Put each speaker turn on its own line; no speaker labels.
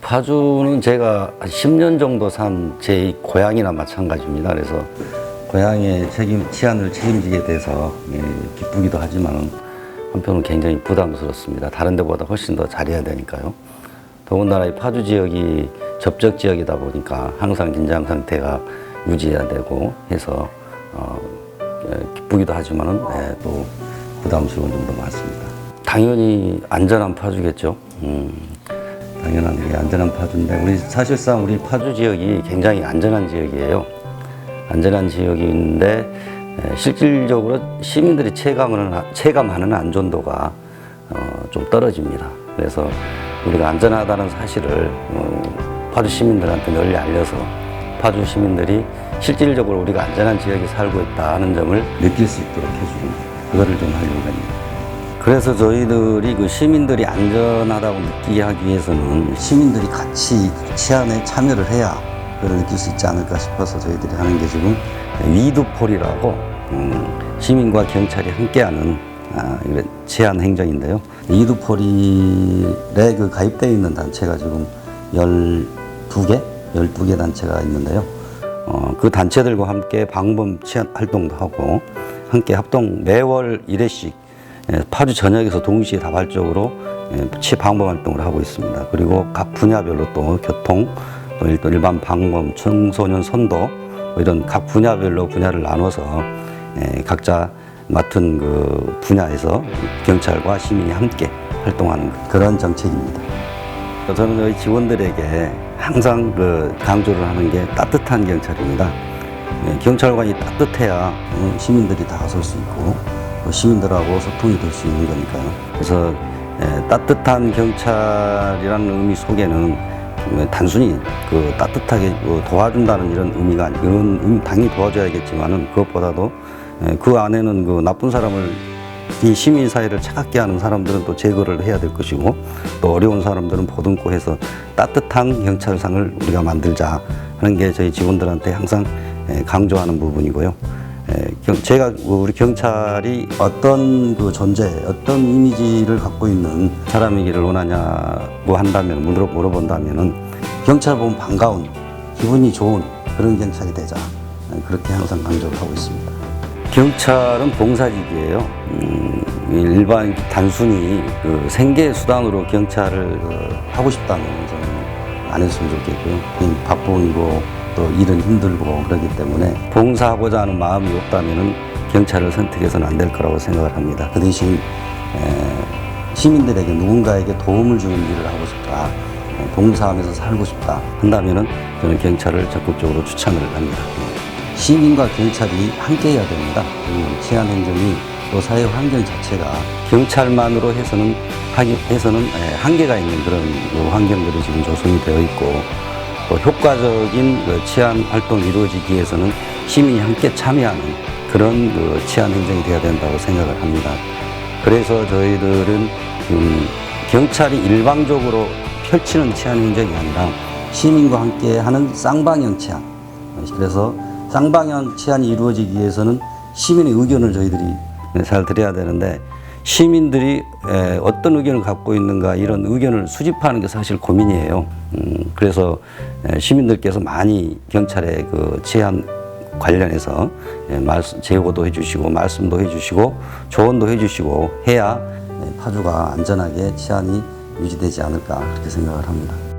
파주는 제가 한 10년 정도 산 제 고향이나 마찬가지입니다. 그래서 고향의 책임, 치안을 책임지게 돼서 예, 기쁘기도 하지만 한편은 굉장히 부담스럽습니다. 다른 데보다 훨씬 더 잘해야 되니까요. 더군다나 이 파주 지역이 접적 지역이다 보니까 항상 긴장 상태가 유지해야 되고 해서 어, 기쁘기도 하지만은 예, 또 부담스러운 점도 많습니다. 당연히 안전한 파주겠죠. 음, 당연한 게 안전한 파주인데 우리 사실상 우리 파주 지역이 굉장히 안전한 지역이에요. 안전한 지역인데 에, 실질적으로 시민들이 체감하는 체감하는 안전도가 어, 좀 떨어집니다. 그래서 우리가 안전하다는 사실을 어, 파주 시민들한테 널리 알려서 파주 시민들이 실질적으로 우리가 안전한 지역에 살고 있다는 점을 느낄 수 있도록 해주는 그거를 좀 하려고 합니다. 그래서 저희들이 그 시민들이 안전하다고 느끼게 하기 위해서는 시민들이 같이 치안에 참여를 해야 그걸 느낄 수 있지 않을까 싶어서 저희들이 하는 게 지금 위드폴이라고 음, 시민과 경찰이 함께하는 아, 이런 치안 행정인데요. 위드폴에 그 가입되어 있는 단체가 지금 12개? 12개 단체가 있는데요. 어, 그 단체들과 함께 방범 치안 활동도 하고 함께 합동 매월 1회씩 예, 파주 전역에서 동시에 다발적으로 예, 치 방범 활동을 하고 있습니다. 그리고 각 분야별로 또 교통, 또 일- 또 일반 방범, 청소년 선도 뭐 이런 각 분야별로 분야를 나눠서 예, 각자 맡은 그 분야에서 경찰과 시민이 함께 활동하는 그런 정책입니다. 저는 저희 직원들에게 항상 그 강조를 하는 게 따뜻한 경찰입니다. 예, 경찰관이 따뜻해야 어, 시민들이 다가설 수 있고 또 시민들하고 소통이 될 수 있는 거니까요. 그래서 예, 따뜻한 경찰이라는 의미 속에는 어, 단순히 그 따뜻하게 어, 도와준다는 이런 의미가 아니, 이런 의미 당연히 도와줘야겠지만은 그것보다도 예, 그 안에는 그 나쁜 사람을 이 시민 사회를 차갑게 하는 사람들은 또 제거를 해야 될 것이고 또 어려운 사람들은 보듬고 해서 따뜻한 경찰상을 우리가 만들자 하는 게 저희 직원들한테 항상 예, 강조하는 부분이고요. 제가 우리 경찰이 어떤 그 존재, 어떤 이미지를 갖고 있는 사람이기를 원하냐고 한다면 물어 물어본다면은 경찰 보면 반가운, 기분이 좋은 그런 경찰이 되자 예, 그렇게 항상 강조를 하고 있습니다. 경찰은 봉사직이에요. 음, 일반 단순히 그 생계 수단으로 경찰을 그 하고 싶다면 저는 안 했으면 좋겠고요. 그냥 바쁘고 또 일은 힘들고 그렇기 때문에 봉사하고자 하는 마음이 없다면은 경찰을 선택해서는 안 될 거라고 생각을 합니다. 그 대신 에, 시민들에게 누군가에게 도움을 주는 일을 하고 싶다. 에, 봉사하면서 살고 싶다. 한다면은 저는 경찰을 적극적으로 추천을 합니다. 시민과 경찰이 함께 해야 됩니다. 이 치안 행정이 또 사회 환경 자체가 경찰만으로 해서는 해서는 예, 한계가 있는 그런 그 환경들이 지금 조성이 되어 있고 또 효과적인 그 치안 활동이 이루어지기 위해서는 시민이 함께 참여하는 그런 그 치안 행정이 돼야 된다고 생각을 합니다. 그래서 저희들은 음, 경찰이 일방적으로 펼치는 치안 행정이 아니라 시민과 함께 하는 쌍방향 치안. 그래서 쌍방향 치안이 이루어지기 위해서는 시민의 의견을 저희들이 잘 드려야 되는데 시민들이 에, 어떤 의견을 갖고 있는가 이런 의견을 수집하는 게 사실 고민이에요. 음, 그래서 에, 시민들께서 많이 경찰의 그 치안 관련해서 예, 말씀, 제보도 해주시고 말씀도 해주시고 조언도 해주시고 해야 예, 파주가 안전하게 치안이 유지되지 않을까 그렇게 생각을 합니다.